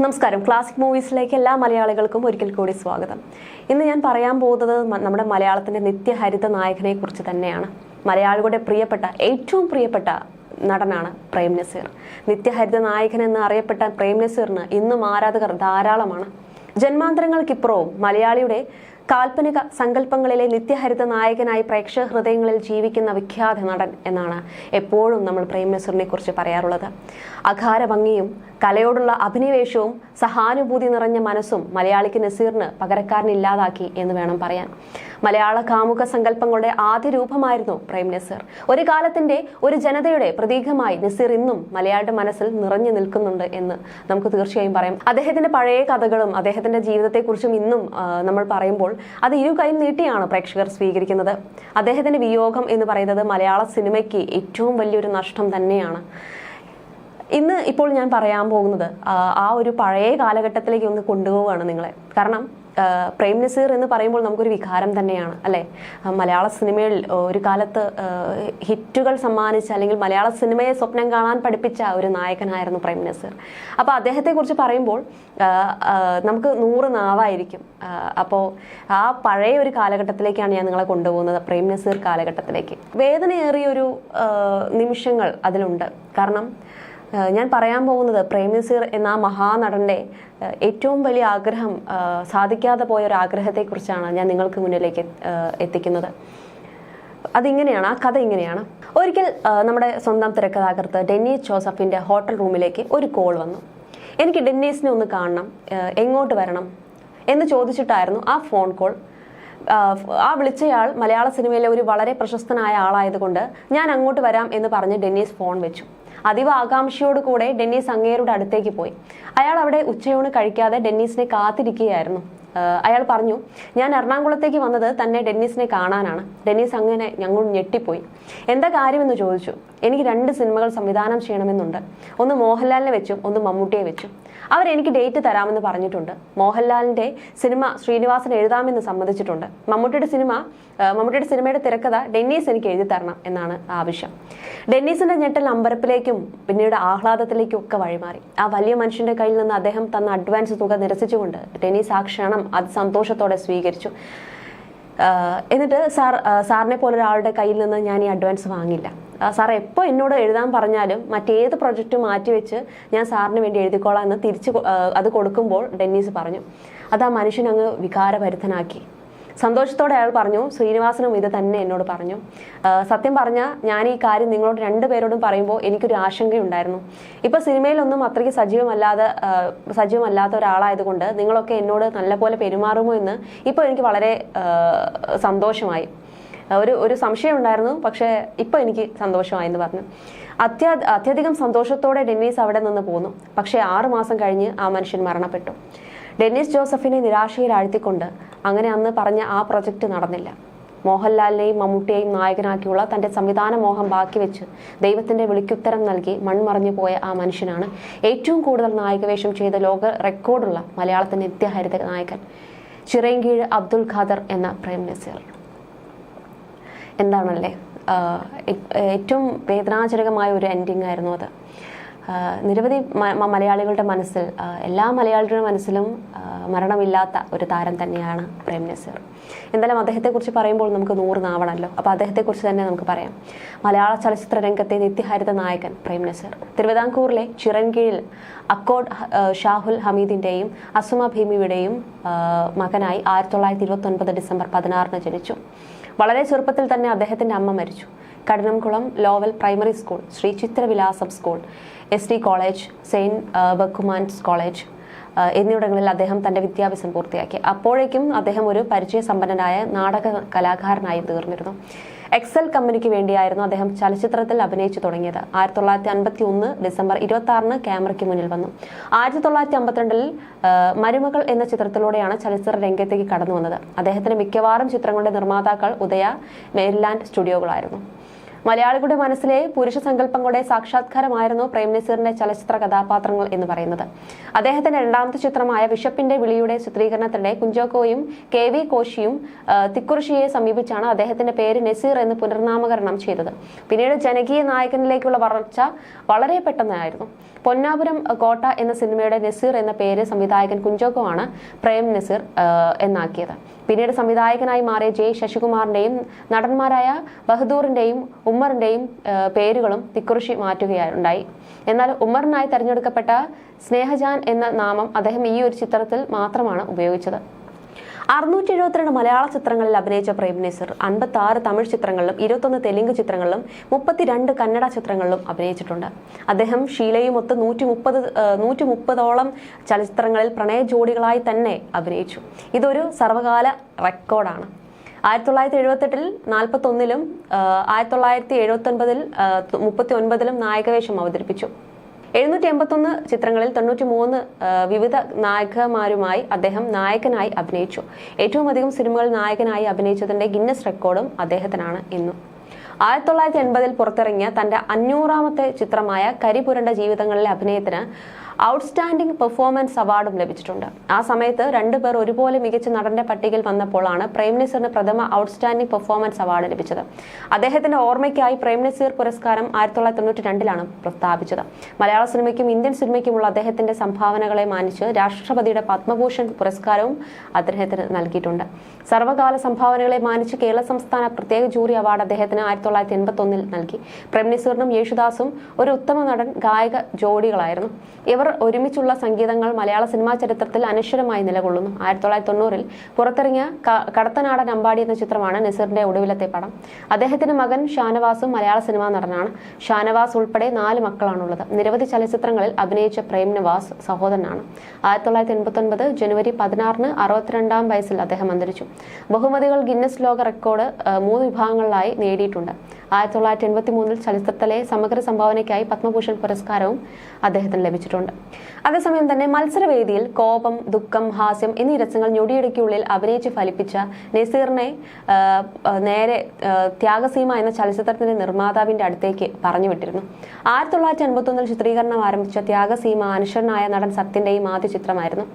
നമസ്കാരം. ക്ലാസിക് മൂവീസിലേക്ക് എല്ലാ മലയാളികൾക്കും ഒരിക്കൽ കൂടി സ്വാഗതം. ഇന്ന് ഞാൻ പറയാൻ പോകുന്നത് നമ്മുടെ മലയാളത്തിന്റെ നിത്യഹരിത നായകനെ കുറിച്ച് തന്നെയാണ്. മലയാളികളുടെ പ്രിയപ്പെട്ട ഏറ്റവും പ്രിയപ്പെട്ട നടനാണ് പ്രേം നസീർ. നിത്യഹരിത നായകൻ എന്ന് അറിയപ്പെട്ട പ്രേം നസീറിന് ഇന്നും ആരാധകർ ധാരാളമാണ്. ജന്മാന്തരങ്ങൾക്കിപ്പുറവും മലയാളിയുടെ കാൽപ്പനിക സങ്കല്പങ്ങളിലെ നിത്യഹരിത നായകനായി പ്രേക്ഷക ഹൃദയങ്ങളിൽ ജീവിക്കുന്ന വിഖ്യാത നടൻ എന്നാണ് എപ്പോഴും നമ്മൾ പ്രേം നസീറിനെ കുറിച്ച് പറയാറുള്ളത്. അഘാര ഭംഗിയും കലയോടുള്ള അഭിനിവേശവും സഹാനുഭൂതി നിറഞ്ഞ മനസ്സും മലയാളിക്ക് നസീറിന് പകരക്കാരനില്ലാതാക്കി എന്ന് വേണം പറയാൻ. മലയാള കാമുക സങ്കല്പങ്ങളുടെ ആദ്യ രൂപമായിരുന്നു പ്രേം നസീർ ഒരു കാലത്തിന്റെ ഒരു ജനതയുടെ പ്രതീകമായി നസീർ ഇന്നും മലയാളിയുടെ മനസ്സിൽ നിറഞ്ഞു നിൽക്കുന്നുണ്ട് എന്ന് നമുക്ക് തീർച്ചയായും പറയാം. അദ്ദേഹത്തിന്റെ പഴയ കഥകളും അദ്ദേഹത്തിന്റെ ജീവിതത്തെക്കുറിച്ചും ഇന്നും നമ്മൾ പറയുമ്പോൾ അത് ഇരു കൈ നീട്ടിയാണ് പ്രേക്ഷകർ സ്വീകരിക്കുന്നത്. അദ്ദേഹത്തിന്റെ വിയോഗം എന്ന് പറയുന്നത് മലയാള സിനിമയ്ക്ക് ഏറ്റവും വലിയൊരു നഷ്ടം തന്നെയാണ്. ഇന്ന് ഇപ്പോൾ ഞാൻ പറയാൻ പോകുന്നത് ആ, ഒരു പഴയ കാലഘട്ടത്തിലേക്ക് ഒന്ന് കൊണ്ടുപോവുകയാണ് നിങ്ങളെ. കാരണം പ്രേം നസീർ എന്ന് പറയുമ്പോൾ നമുക്കൊരു വികാരം തന്നെയാണ് അല്ലേ? മലയാള സിനിമയിൽ ഒരു കാലത്ത് ഹിറ്റുകൾ സമ്മാനിച്ച അല്ലെങ്കിൽ മലയാള സിനിമയെ സ്വപ്നം കാണാൻ പഠിപ്പിച്ച ഒരു നായകനായിരുന്നു പ്രേം നസീർ. അപ്പോൾ അദ്ദേഹത്തെക്കുറിച്ച് പറയുമ്പോൾ നമുക്ക് നൂറ് നാവായിരിക്കും. അപ്പോൾ ആ പഴയ ഒരു കാലഘട്ടത്തിലേക്കാണ് ഞാൻ നിങ്ങളെ കൊണ്ടുപോകുന്നത് പ്രേം നസീർ കാലഘട്ടത്തിലേക്ക്. വേദനയേറിയ ഒരു നിമിഷങ്ങൾ അതിലുണ്ട്. കാരണം ഞാൻ പറയാൻ പോകുന്നത് പ്രേംനസീർ എന്ന മഹാനടന്റെ ഏറ്റവും വലിയ ആഗ്രഹം സാധിക്കാതെ പോയ ഒരു ആഗ്രഹത്തെക്കുറിച്ചാണ് ഞാൻ നിങ്ങൾക്ക് മുന്നിലേക്ക് എത്തിക്കുന്നത്. അതിങ്ങനെയാണ് ആ കഥ ഇങ്ങനെയാണ്. ഒരിക്കൽ നമ്മുടെ സ്വന്തം തിരക്കഥാകൃത്ത് ഡെന്നീസ് ജോസഫിന്റെ ഹോട്ടൽ റൂമിലേക്ക് ഒരു കോൾ വന്നു. എനിക്ക് ഡെന്നീസിനെ ഒന്ന് കാണണം എങ്ങോട്ട് വരണം? എന്ന് ചോദിച്ചിട്ടായിരുന്നു ആ ഫോൺ കോൾ. ആ വിളിച്ചയാൾ മലയാള സിനിമയിലെ ഒരു വളരെ പ്രശസ്തനായ ആളായതുകൊണ്ട് ഞാൻ അങ്ങോട്ട് വരാം എന്ന് പറഞ്ഞ് ഡെന്നീസ് ഫോൺ വെച്ചു. അതീവ ആകാംക്ഷയോടുകൂടെ ഡെന്നീസ് അങ്ങേരുടെ അടുത്തേക്ക് പോയി. അയാൾ അവിടെ ഉച്ചയൂണ് കഴിക്കാതെ ഡെന്നീസിനെ കാത്തിരിക്കുകയായിരുന്നു. അയാൾ പറഞ്ഞു ഞാൻ എറണാകുളത്തേക്ക് വന്നത് തന്നെ ഡെന്നീസിനെ കാണാനാണ്. ഡെന്നീസ് അങ്ങനെ ഞങ്ങൾ ഞെട്ടിപ്പോയി. എന്താ കാര്യമെന്ന് ചോദിച്ചു. എനിക്ക് രണ്ട് സിനിമകൾ സംവിധാനം ചെയ്യണമെന്നുണ്ട്. ഒന്ന് മോഹൻലാലിനെ വെച്ചും ഒന്ന് മമ്മൂട്ടിയെ വെച്ചും. അവരെനിക്ക് ഡേറ്റ് തരാമെന്ന് പറഞ്ഞിട്ടുണ്ട്. മോഹൻലാലിന്റെ സിനിമ ശ്രീനിവാസൻ എഴുതാമെന്ന് സമ്മതിച്ചിട്ടുണ്ട്. മമ്മൂട്ടിയുടെ സിനിമ മമ്മൂട്ടിയുടെ സിനിമയുടെ തിരക്കഥ ഡെന്നീസ് എനിക്ക് എഴുതി തരണം എന്നാണ് ആവശ്യം. ഡെന്നീസിന്റെ ഞെട്ടൽ അമ്പരപ്പിലേക്കും പിന്നീട് ആഹ്ലാദത്തിലേക്കും ഒക്കെ വഴിമാറി. ആ വലിയ മനുഷ്യന്റെ കയ്യിൽ നിന്ന് അദ്ദേഹം തന്ന അഡ്വാൻസ് തുക നിരസിച്ചുകൊണ്ട് ഡെന്നീസ് ആ ക്ഷണം അത് സന്തോഷത്തോടെ സ്വീകരിച്ചു എന്നിട്ട് സാർ സാറിനെ പോലെ ഒരാളുടെ കയ്യിൽ നിന്ന് ഞാൻ ഈ അഡ്വാൻസ് വാങ്ങില്ല. സാർ എപ്പോൾ എന്നോട് എഴുതാൻ പറഞ്ഞാലും മറ്റേത് പ്രൊജക്റ്റ് മാറ്റിവെച്ച് ഞാൻ സാറിന് വേണ്ടി എഴുതിക്കോളാം എന്ന് തിരിച്ച് അത് കൊടുക്കുമ്പോൾ ഡെന്നീസ് പറഞ്ഞു. അത് ആ മനുഷ്യൻ അങ്ങ് വികാരഭരിതനാക്കി. സന്തോഷത്തോടെ അയാൾ പറഞ്ഞു ശ്രീനിവാസനും ഇത് തന്നെ എന്നോട് പറഞ്ഞു. സത്യം പറഞ്ഞാൽ ഞാൻ ഈ കാര്യം നിങ്ങളോട് രണ്ടു പേരോടും പറയുമ്പോൾ എനിക്കൊരു ആശങ്കയുണ്ടായിരുന്നു. ഇപ്പൊ സിനിമയിലൊന്നും അത്രയ്ക്ക് സജീവമല്ലാതെ സജീവമല്ലാത്ത ഒരാളായതുകൊണ്ട് നിങ്ങളൊക്കെ എന്നോട് നല്ലപോലെ പെരുമാറുമോ എന്ന് ഇപ്പോൾ എനിക്ക് വളരെ സന്തോഷമായി. ഒരു ഒരു സംശയം ഉണ്ടായിരുന്നു. പക്ഷേ ഇപ്പൊ എനിക്ക് സന്തോഷമായി എന്ന് പറഞ്ഞു. അത്യാ അത്യധികം സന്തോഷത്തോടെ ഡെന്നീസ് അവിടെ നിന്ന് പോന്നു. പക്ഷേ ആറ് മാസം കഴിഞ്ഞ് ആ മനുഷ്യൻ മരണപ്പെട്ടു. ഡെന്നീസ് ജോസഫിനെ നിരാശയിൽ ആഴ്ത്തിക്കൊണ്ട് അങ്ങനെ അന്ന് പറഞ്ഞ ആ പ്രൊജക്റ്റ് നടന്നില്ല. മോഹൻലാലിനെയും മമ്മൂട്ടിയെയും നായകനാക്കിയുള്ള തന്റെ സംവിധാന മോഹം ബാക്കി വെച്ച് ദൈവത്തിന്റെ വിളിക്കുത്തരം നൽകി മൺമറഞ്ഞു പോയ ആ മനുഷ്യനാണ് ഏറ്റവും കൂടുതൽ നായകവേഷം ചെയ്ത ലോക റെക്കോർഡുള്ള മലയാളത്തിന്റെ നിത്യഹരിത നായകൻ. ചിറയൻകീഴ് അബ്ദുൽ ഖാദർ എന്ന പ്രേം നസീർ എന്താണല്ലേ? ഏറ്റവും വേദനാജനകമായ ഒരു എൻഡിങ് ആയിരുന്നു അത്. നിരവധി മലയാളികളുടെ മനസ്സിൽ എല്ലാ മലയാളികളുടെ മനസ്സിലും മരണമില്ലാത്ത ഒരു താരം തന്നെയാണ് പ്രേം നസീർ. എന്തായാലും അദ്ദേഹത്തെക്കുറിച്ച് പറയുമ്പോൾ നമുക്ക് നൂറ് നാവണല്ലോ. അപ്പോൾ അദ്ദേഹത്തെക്കുറിച്ച് തന്നെ നമുക്ക് പറയാം. മലയാള ചലച്ചിത്ര രംഗത്തെ നിത്യഹരിത നായകൻ പ്രേം നസീർ. തിരുവിതാംകൂറിലെ ചിറൻകീഴിൽ അക്കോഡ് ഷാഹുൽ ഹമീദിന്റെയും അസുമ ഭീമിയുടെയും മകനായി ആയിരത്തി തൊള്ളായിരത്തി ഇരുപത്തി ഒൻപത് ഡിസംബർ പതിനാറിന് ജനിച്ചു. വളരെ ചെറുപ്പത്തിൽ തന്നെ അദ്ദേഹത്തിന്റെ അമ്മ മരിച്ചു. Kadinamkulam lower primary school Sree Chithravilasam school S D college saint Berchmans college എന്നിവിടങ്ങളിൽ അദ്ദേഹം തന്റെ വിദ്യാഭ്യാസം പൂർത്തിയാക്കി. അപ്പോഴേക്കും അദ്ദേഹം ഒരു പരിചയസമ്പന്നനായ നാടക കലാകാരനായി തീർന്നിരുന്നു. എക്സൽ കമ്പനിക്ക് വേണ്ടിയായിരുന്നു അദ്ദേഹം ചലച്ചിത്രത്തിൽ അഭിനയിച്ചു തുടങ്ങിയത്. ആയിരത്തി തൊള്ളായിരത്തി അൻപത്തി ഒന്ന് ഡിസംബർ ഇരുപത്തി ആറിന് ക്യാമറയ്ക്ക് മുന്നിൽ വന്നു. ആയിരത്തി തൊള്ളായിരത്തി അമ്പത്തിരണ്ടിൽ മരുമകൾ എന്ന ചിത്രത്തിലൂടെയാണ് ചലച്ചിത്ര രംഗത്തേക്ക് കടന്നു വന്നത് അദ്ദേഹത്തിന്റെ മിക്കവാറും ചിത്രങ്ങളുടെ നിർമ്മാതാക്കൾ ഉദയ മേരിലാൻഡ് സ്റ്റുഡിയോകളായിരുന്നു. മലയാളികളുടെ മനസ്സിലെ പുരുഷ സങ്കല്പങ്ങളുടെ സാക്ഷാത്കാരമായിരുന്നു പ്രേം നസീറിന്റെ ചലച്ചിത്ര കഥാപാത്രങ്ങൾ എന്ന് പറയുന്നത്. അദ്ദേഹത്തിന്റെ രണ്ടാമത്തെ ചിത്രമായ വിഷപ്പിന്റെ വിളിയുടെ ചിത്രീകരണത്തിനിടെ കുഞ്ചോക്കോയും കെ വി കോശിയും തിക്കുറിഷിയെ സമീപിച്ചാണ് അദ്ദേഹത്തിന്റെ പേര് നസീർ എന്ന് പുനർനാമകരണം ചെയ്തത്. പിന്നീട് ജനകീയ നായകനിലേക്കുള്ള വളർച്ച വളരെ പെട്ടെന്നായിരുന്നു. പൊന്നാപുരം കോട്ട എന്ന സിനിമയുടെ നസീർ എന്ന പേര് സംവിധായകൻ കുഞ്ചോക്കോ ആണ് പ്രേം നസീർ എന്നാക്കിയത്. പിന്നീട് സംവിധായകനായി മാറിയ ജെ ശശികുമാറിന്റെയും നടന്മാരായ ബഹദൂറിന്റെയും ഉമ്മറിന്റെയും ആ, പേരുകളും തിക്കുറിശി മാറ്റുകയുണ്ടായി. എന്നാൽ ഉമ്മറിനായി തിരഞ്ഞെടുക്കപ്പെട്ട സ്നേഹജാൻ എന്ന നാമം അദ്ദേഹം ഈ ഒരു ചിത്രത്തിൽ മാത്രമാണ് ഉപയോഗിച്ചത്. അറുന്നൂറ്റി എഴുപത്തിരണ്ട് മലയാള ചിത്രങ്ങളിൽ അഭിനയിച്ച പ്രേം അൻപത്തി ആറ് തമിഴ് ചിത്രങ്ങളിലും ഇരുപത്തൊന്ന് തെലുങ്ക് ചിത്രങ്ങളിലും മുപ്പത്തിരണ്ട് കന്നഡ ചിത്രങ്ങളിലും അഭിനയിച്ചിട്ടുണ്ട്. അദ്ദേഹം ഷീലയുമൊത്ത് നൂറ്റി മുപ്പത് നൂറ്റി മുപ്പതോളം ചലച്ചിത്രങ്ങളിൽ പ്രണയ ജോഡികളായി തന്നെ അഭിനയിച്ചു. ഇതൊരു സർവകാല റെക്കോർഡാണ്. ആയിരത്തി തൊള്ളായിരത്തി എഴുപത്തെട്ടിൽ നാൽപ്പത്തി ഒന്നിലും ആയിരത്തി തൊള്ളായിരത്തി എഴുപത്തി ഒൻപതിൽ മുപ്പത്തി ഒൻപതിലും നായകവേഷം അവതരിപ്പിച്ചു. എഴുന്നൂറ്റി എൺപത്തൊന്ന് ചിത്രങ്ങളിൽ തൊണ്ണൂറ്റി മൂന്ന് വിവിധ നായകന്മാരുമായി അദ്ദേഹം നായകനായി അഭിനയിച്ചു. ഏറ്റവും അധികം സിനിമകൾ നായകനായി അഭിനയിച്ചതിന്റെ ഗിന്നസ് റെക്കോർഡും അദ്ദേഹത്തിനാണ് ഇന്നും. ആയിരത്തി തൊള്ളായിരത്തി എൺപതിൽ പുറത്തിറങ്ങിയ തന്റെ അഞ്ഞൂറാമത്തെ ചിത്രമായ കരിപുരണ്ട ജീവിതങ്ങളിലെ അഭിനയത്തിന് ഔട്ട്സ്റ്റാൻഡിംഗ് പെർഫോമൻസ് അവാർഡും ലഭിച്ചിട്ടുണ്ട്. ആ സമയത്ത് രണ്ടുപേർ ഒരുപോലെ മികച്ച നടന്റെ പട്ടികയിൽ വന്നപ്പോഴാണ് പ്രേം നസീറിന് പ്രഥമ ഔട്ട്സ്റ്റാൻഡിംഗ് പെർഫോമൻസ് അവാർഡ് ലഭിച്ചത്. അദ്ദേഹത്തിന്റെ ഓർമ്മയ്ക്കായി പ്രേം നസീർ പുരസ്കാരം ആയിരത്തി തൊള്ളായിരത്തി തൊണ്ണൂറ്റി രണ്ടിലാണ് പ്രസ്താവിച്ചത് മലയാള സിനിമയ്ക്കും ഇന്ത്യൻ സിനിമയ്ക്കുമുള്ള അദ്ദേഹത്തിന്റെ സംഭാവനകളെ മാനിച്ച് രാഷ്ട്രപതിയുടെ പത്മഭൂഷൺ പുരസ്കാരവും അദ്ദേഹത്തിന് നൽകിയിട്ടുണ്ട്. സർവകാല സംഭാവനകളെ മാനിച്ച് കേരള സംസ്ഥാന പ്രത്യേക ജൂറി അവാർഡ് അദ്ദേഹത്തിന് ആയിരത്തി തൊള്ളായിരത്തി എൺപത്തി ഒന്നിൽ നൽകി. പ്രേം നസീറിനും യേശുദാസും ഒരു ഉത്തമ നടൻ ഗായക ജോഡികളായിരുന്നു. ഇവർ ഒരുമിച്ചുള്ള സംഗീതങ്ങൾ മലയാള സിനിമാ ചരിത്രത്തിൽ അനശ്വരമായി നിലകൊള്ളുന്നു. ആയിരത്തി തൊള്ളായിരത്തി തൊണ്ണൂറിൽ പുറത്തിറങ്ങിയ കടത്തനാടൻ അമ്പാടി എന്ന ചിത്രമാണ് നസീറിന്റെ ഒടുവിലത്തെ പടം. അദ്ദേഹത്തിന്റെ മകൻ ഷാനവാസും മലയാള സിനിമാ നടനാണ്. ഷാനവാസ് ഉൾപ്പെടെ നാല് മക്കളാണുള്ളത്. നിരവധി ചലച്ചിത്രങ്ങളിൽ അഭിനയിച്ച പ്രേം നവാസ് സഹോദരനാണ്. ആയിരത്തി തൊള്ളായിരത്തി എൺപത്തി ഒൻപത് ജനുവരി പതിനാറിന് അറുപത്തിരണ്ടാം വയസ്സിൽ അദ്ദേഹം അന്തരിച്ചു. ബഹുമതികൾ ഗിന്നസ് ലോക റെക്കോർഡ് മൂന്ന് വിഭാഗങ്ങളിലായി നേടിയിട്ടുണ്ട്. ആയിരത്തി തൊള്ളായിരത്തി എൺപത്തി മൂന്നിൽ ചലച്ചിത്രത്തിലെ സമഗ്ര സംഭാവനയ്ക്കായി പത്മഭൂഷൺ പുരസ്കാരവും അദ്ദേഹത്തിന് ലഭിച്ചിട്ടുണ്ട്. അതേസമയം തന്നെ മത്സരവേദിയിൽ കോപം ദുഃഖം ഹാസ്യം എന്നീ രസങ്ങൾ ഞൊടിയിടയ്ക്കുള്ളിൽ അഭിനയിച്ച് ഫലിപ്പിച്ച നസീറിനെ നേരെ ത്യാഗസീമ എന്ന ചലച്ചിത്രത്തിന്റെ നിർമ്മാതാവിന്റെ അടുത്തേക്ക് പറഞ്ഞു വിട്ടിരുന്നു ആയിരത്തി തൊള്ളായിരത്തി എൺപത്തി ഒന്നിൽ ചിത്രീകരണം ആരംഭിച്ച ത്യാഗസീമ അനുശ്വരനായ നടൻ സത്യന്റെയും ആദ്യ ചിത്രമായിരുന്നു.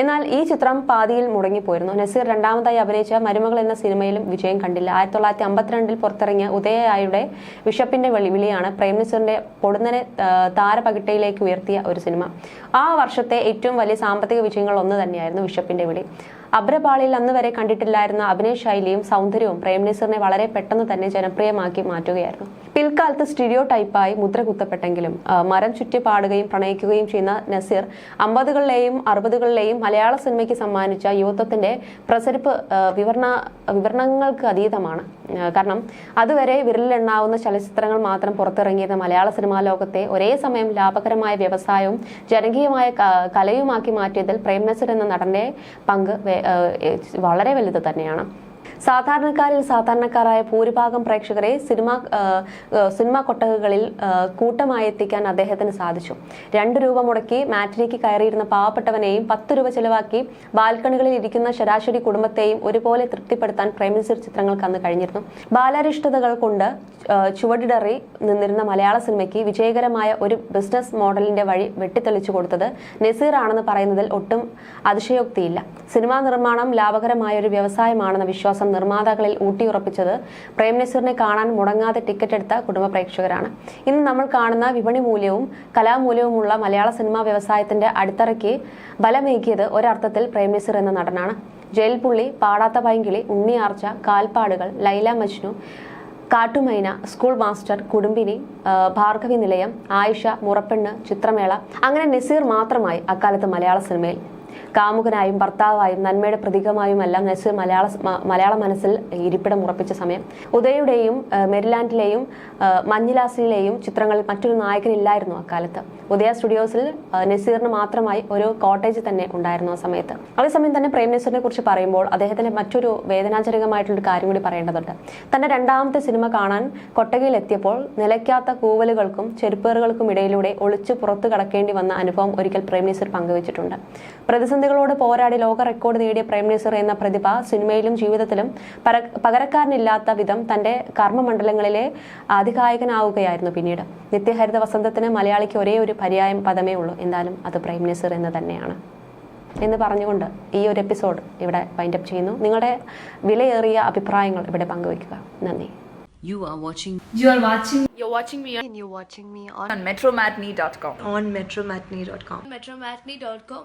എന്നാൽ ഈ ചിത്രം പാതിയിൽ മുടങ്ങിപ്പോയിരുന്നു. നസീർ രണ്ടാമതായി അഭിനയിച്ച മരുമകൾ എന്ന സിനിമയിലും വിജയം കണ്ടില്ല. ആയിരത്തി തൊള്ളായിരത്തി അമ്പത്തിരണ്ടിൽ പുറത്തിറങ്ങിയ ഉദയായുടെ വിഷപ്പിന്റെ വെളി വിളിയാണ് പ്രേം നസീറിന്റെ പൊടുന്നനെ താരപകിട്ടയിലേക്ക് ഉയർത്തിയ ഒരു സിനിമ. ആ വർഷത്തെ ഏറ്റവും വലിയ സാമ്പത്തിക വിജയങ്ങൾ ഒന്ന് തന്നെയായിരുന്നു വിഷപ്പിന്റെ വിളി. അബ്രപാളിയിൽ അന്ന് വരെ കണ്ടിട്ടില്ലായിരുന്ന അഭിനയ ശൈലിയും സൗന്ദര്യവും പ്രേം നസീറിനെ വളരെ പെട്ടെന്ന് തന്നെ ജനപ്രിയമാക്കി മാറ്റുകയായിരുന്നു. പിൽക്കാലത്ത് സ്റ്റിരിയോ ടൈപ്പായി മുദ്ര കുത്തപ്പെട്ടെങ്കിലും മരം ചുറ്റി പാടുകയും പ്രണയിക്കുകയും ചെയ്യുന്ന നസീർ അമ്പതുകളിലെയും അറുപതുകളിലെയും മലയാള സിനിമയ്ക്ക് സമ്മാനിച്ച യുവത്വത്തിന്റെ പ്രസരിപ്പ് വിവരണ വിവരണങ്ങൾക്ക് അതീതമാണ്. കാരണം അതുവരെ വിരലിലെണ്ണാവുന്ന ചലച്ചിത്രങ്ങൾ മാത്രം പുറത്തിറങ്ങിയിരുന്ന മലയാള സിനിമാ ലോകത്തെ ഒരേ സമയം ലാഭകരമായ വ്യവസായവും ജനകീയമായ കലയുമാക്കി മാറ്റിയതിൽ പ്രേം നസീർ എന്ന നടന്റെ പങ്ക് വളരെ വലുത് തന്നെയാണ്. സാധാരണക്കാരിൽ സാധാരണക്കാരായ ഭൂരിഭാഗം പ്രേക്ഷകരെ സിനിമ സിനിമ കൊട്ടകകളിൽ കൂട്ടമായി എത്തിക്കാൻ അദ്ദേഹത്തിന് സാധിച്ചു. രണ്ട് രൂപ മുടക്കി മാറ്റിലേക്ക് കയറിയിരുന്ന പാവപ്പെട്ടവനെയും പത്ത് രൂപ ചെലവാക്കി ബാൽക്കണികളിൽ ഇരിക്കുന്ന ശരാശരി കുടുംബത്തെയും ഒരുപോലെ തൃപ്തിപ്പെടുത്താൻ പ്രേംനസീർ ചിത്രങ്ങൾക്ക് അന്ന് കഴിഞ്ഞിരുന്നു. ബാലാരിഷ്ടതകൾ കൊണ്ട് ചുവടിടറി നിന്നിരുന്ന മലയാള സിനിമയ്ക്ക് വിജയകരമായ ഒരു ബിസിനസ് മോഡലിന്റെ വഴി വെട്ടിത്തെളിച്ചു കൊടുത്തത് നസീർ ആണെന്ന് പറയുന്നതിൽ ഒട്ടും അതിശയോക്തിയില്ല. സിനിമാ നിർമ്മാണം ലാഭകരമായ ഒരു വ്യവസായമാണെന്ന വിശ്വാസം നിർമ്മാതാക്കളിൽ ഊട്ടിയുറപ്പിച്ചത് പ്രേം നസീറിനെ കാണാൻ മുടങ്ങാതെ ടിക്കറ്റ് എടുത്ത കുടുംബ പ്രേക്ഷകരാണ്. ഇന്ന് നമ്മൾ കാണുന്ന വിപണി മൂല്യവും കലാമൂല്യവുമുള്ള മലയാള സിനിമാ വ്യവസായത്തിന്റെ അടിത്തറയ്ക്ക് ബലമേകിയത് ഒരർത്ഥത്തിൽ പ്രേംനസീർ എന്ന നടനാണ്. ജയിൽപുള്ളി പാടാത്ത പൈങ്കിളി ഉണ്ണിയാർച്ച കാൽപ്പാടുകൾ ലൈല മജ്നു കാട്ടുമൈന സ്കൂൾ മാസ്റ്റർ കുടുംബിനി ഭാർഗവി നിലയം ആയിഷ മുറപ്പെണ്ണ് ചിത്രമേള അങ്ങനെ നസീർ മാത്രമായി അക്കാലത്ത് മലയാള സിനിമയിൽ കാമുകനായും ഭർത്താവായും നന്മയുടെ പ്രതീകമായുമെല്ലാം നസീർ മലയാള മലയാള മനസ്സിൽ ഇരിപ്പിടം ഉറപ്പിച്ച സമയം. ഉദയയുടെയും ആ, മെരിലാൻഡിലെയും മഞ്ഞിലാസിലെയും ചിത്രങ്ങളിൽ മറ്റൊരു നായകനില്ലായിരുന്നു അക്കാലത്ത്. ഉദയ സ്റ്റുഡിയോസിൽ നസീറിന് മാത്രമായി ഒരു കോട്ടേജ് തന്നെ ഉണ്ടായിരുന്നു ആ സമയത്ത്. അതേസമയം തന്നെ പ്രേം നസീറിനെ കുറിച്ച് പറയുമ്പോൾ അദ്ദേഹത്തിന്റെ മറ്റൊരു വേദനാജനകമായിട്ടുള്ള ഒരു കാര്യം കൂടി പറയേണ്ടതുണ്ട്. തന്റെ രണ്ടാമത്തെ സിനിമ കാണാൻ കൊട്ടകയിൽ എത്തിയപ്പോൾ നിലയ്ക്കാത്ത കൂവലുകൾക്കും ചെരുപ്പേറുകൾക്കും ഇടയിലൂടെ ഒളിച്ചു പുറത്തു കടക്കേണ്ടി വന്ന അനുഭവം ഒരിക്കൽ പ്രേം നസീർ പങ്കുവച്ചിട്ടുണ്ട്. പ്രതിസന്ധികളോട് പോരാടി ലോക റെക്കോർഡ് നേടിയ പ്രൈം മിനിസ്റ്റർ എന്ന പ്രതിഭ സിനിമയിലും ജീവിതത്തിലും പകരക്കാരനില്ലാത്ത വിധം തന്റെ കർമ്മമണ്ഡലങ്ങളിലെ ആധികായകനാവുകയായിരുന്നു പിന്നീട് നിത്യഹരിത വസന്തത്തിന് മലയാളിക്ക് ഒരേ ഒരു പര്യായം പദമേ ഉള്ളൂ എന്തായാലും അത് പ്രൈം മിനിസ്റ്റർ എന്ന് തന്നെയാണ് എന്ന് പറഞ്ഞുകൊണ്ട് ഈ ഒരു എപ്പിസോഡ് ഇവിടെ വൈൻഡപ്പ് ചെയ്യുന്നു നിങ്ങളുടെ വിലയേറിയ അഭിപ്രായങ്ങൾ ഇവിടെ പങ്കുവയ്ക്കുക നന്ദി You are watching You are watching You're watching me and you're watching me on, on metromatney.com. on metromatney.com. metromatney.com.